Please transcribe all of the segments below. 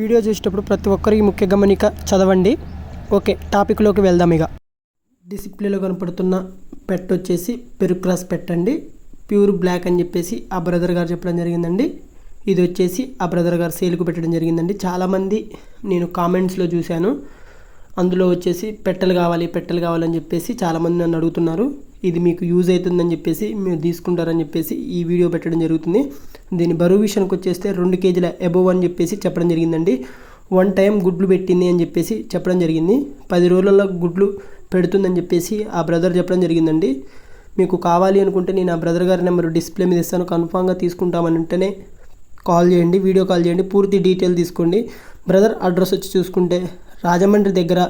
Video చూసేటప్పుడు ప్రతి ఒక్కరికి ముఖ్య గమనిక చదవండి. ఓకే టాపిక్లోకి వెళ్దాం ఇక. డిసిప్లేలో కనపడుతున్న పెట్ వచ్చేసి పెరుక్రాస్ పెట్టండి ప్యూర్ బ్లాక్ అని చెప్పేసి ఆ బ్రదర్ గారు చెప్పడం జరిగిందండి. ఇది వచ్చేసి ఆ బ్రదర్ గారు సేల్కు పెట్టడం జరిగిందండి. చాలామంది నేను కామెంట్స్లో చూశాను. అందులో వచ్చేసి పెట్టెలు కావాలి పెట్టెలు కావాలని చెప్పేసి చాలామంది నన్ను అడుగుతున్నారు. ఇది మీకు యూజ్ అవుతుందని చెప్పేసి మీరు తీసుకుంటారని చెప్పేసి ఈ వీడియో పెట్టడం జరుగుతుంది. దీని బరువు విషయానికి వచ్చేస్తే రెండు కేజీల ఎబోవ్ అని చెప్పేసి చెప్పడం జరిగిందండి. వన్ టైం గుడ్లు పెట్టింది అని చెప్పేసి చెప్పడం జరిగింది. పది రోజులలో గుడ్లు పెడుతుందని చెప్పేసి ఆ బ్రదర్ చెప్పడం జరిగిందండి. మీకు కావాలి అనుకుంటే నేను ఆ బ్రదర్ గారి నెంబర్ డిస్ప్లే మీద ఇస్తాను. కన్ఫామ్గా తీసుకుంటామని ఉంటేనే కాల్ చేయండి వీడియో కాల్ చేయండి. పూర్తి డీటెయిల్ తీసుకోండి. బ్రదర్ అడ్రస్ వచ్చి చూసుకుంటే రాజమండ్రి దగ్గర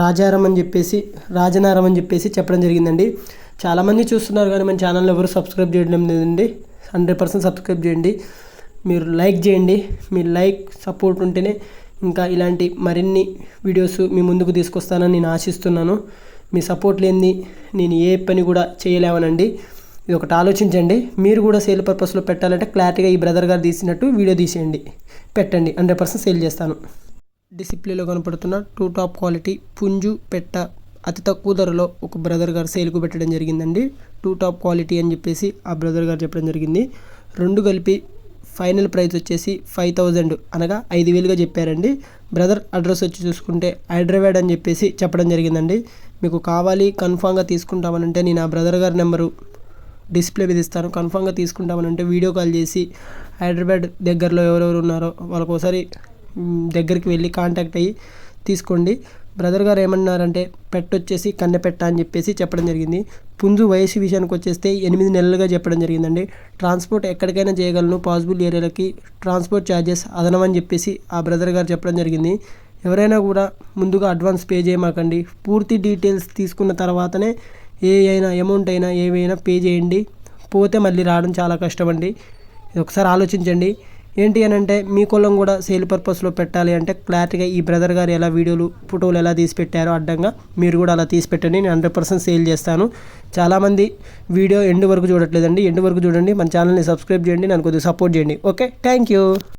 రాజారం అని చెప్పేసి రాజనారం అని చెప్పేసి చెప్పడం జరిగిందండి. చాలామంది చూస్తున్నారు కానీ మన ఛానల్ ఎవరు సబ్స్క్రైబ్ చేయడం లేదండి. హండ్రెడ్ పర్సెంట్ సబ్స్క్రైబ్ చేయండి. మీరు లైక్ చేయండి. మీ లైక్ సపోర్ట్ ఉంటేనే ఇంకా ఇలాంటి మరిన్ని వీడియోస్ మీ ముందుకు తీసుకొస్తానని నేను ఆశిస్తున్నాను. మీ సపోర్ట్ లేనిది నేను ఏ పని కూడా చేయలేవనండి. ఇది ఒకటి ఆలోచించండి. మీరు కూడా సేల్ పర్పస్లో పెట్టాలంటే క్లారిటీగా ఈ బ్రదర్ గారు తీసినట్టు వీడియో తీసేయండి. పెట్టండి. హండ్రెడ్ పర్సెంట్ సేల్ చేస్తాను. డిసిప్లిన్లో కనపడుతున్న టూ టాప్ క్వాలిటీ పుంజు పెట్ట అతి తక్కువ ధరలో ఒక బ్రదర్ గారు సేల్కు పెట్టడం జరిగిందండి. టూ టాప్ క్వాలిటీ అని చెప్పేసి ఆ బ్రదర్ గారు చెప్పడం జరిగింది. రెండు కలిపి ఫైనల్ ప్రైస్ వచ్చేసి ఫైవ్ థౌజండ్ అనగా ఐదు వేలుగా చెప్పారండి. బ్రదర్ అడ్రస్ వచ్చి చూసుకుంటే హైదరాబాద్ అని చెప్పేసి చెప్పడం జరిగిందండి. మీకు కావాలి కన్ఫామ్గా తీసుకుంటామనంటే నేను ఆ బ్రదర్ గారి నెంబరు డిస్ప్లే మీద ఇస్తాను. కన్ఫామ్గా తీసుకుంటామనంటే వీడియో కాల్ చేసి హైదరాబాద్ దగ్గరలో ఎవరెవరు ఉన్నారో వాళ్ళకోసారి దగ్గరికి వెళ్ళి కాంటాక్ట్ అయ్యి తీసుకోండి. బ్రదర్ గారు ఏమన్నారంటే పెట్ వచ్చేసి కన్నె పెట్ట అని చెప్పేసి చెప్పడం జరిగింది. పుంజు వయసు విషయానికి వచ్చేస్తే ఎనిమిది నెలలుగా చెప్పడం జరిగిందండి. ట్రాన్స్పోర్ట్ ఎక్కడికైనా చేయగలను పాసిబుల్ ఏరియాలకి ట్రాన్స్పోర్ట్ ఛార్జెస్ అదనమని చెప్పేసి ఆ బ్రదర్ గారు చెప్పడం జరిగింది. ఎవరైనా కూడా ముందుగా అడ్వాన్స్ పే చేయమాకండి. పూర్తి డీటెయిల్స్ తీసుకున్న తర్వాతనే ఏ అయినా అమౌంట్ అయినా ఏవైనా పే చేయండి. పోతే మళ్ళీ రావడం చాలా కష్టం అండి ఒకసారి ఆలోచించండి. ఏంటి అని అంటే మీ కులం కూడా సేల్ పర్పస్లో పెట్టాలి అంటే క్లారిటీగా ఈ బ్రదర్ గారు ఎలా వీడియోలు ఫోటోలు ఎలా తీసి పెట్టారో అడ్డంగా మీరు కూడా అలా తీసి పెట్టండి. నేను హండ్రెడ్ పర్సెంట్ సేల్ చేస్తాను. చాలామంది వీడియో ఎండ్ వరకు చూడట్లేదండి. ఎండ్ వరకు చూడండి. మన ఛానల్ని సబ్స్క్రైబ్ చేయండి. నన్ను కొద్దిగా సపోర్ట్ చేయండి. Okay thank you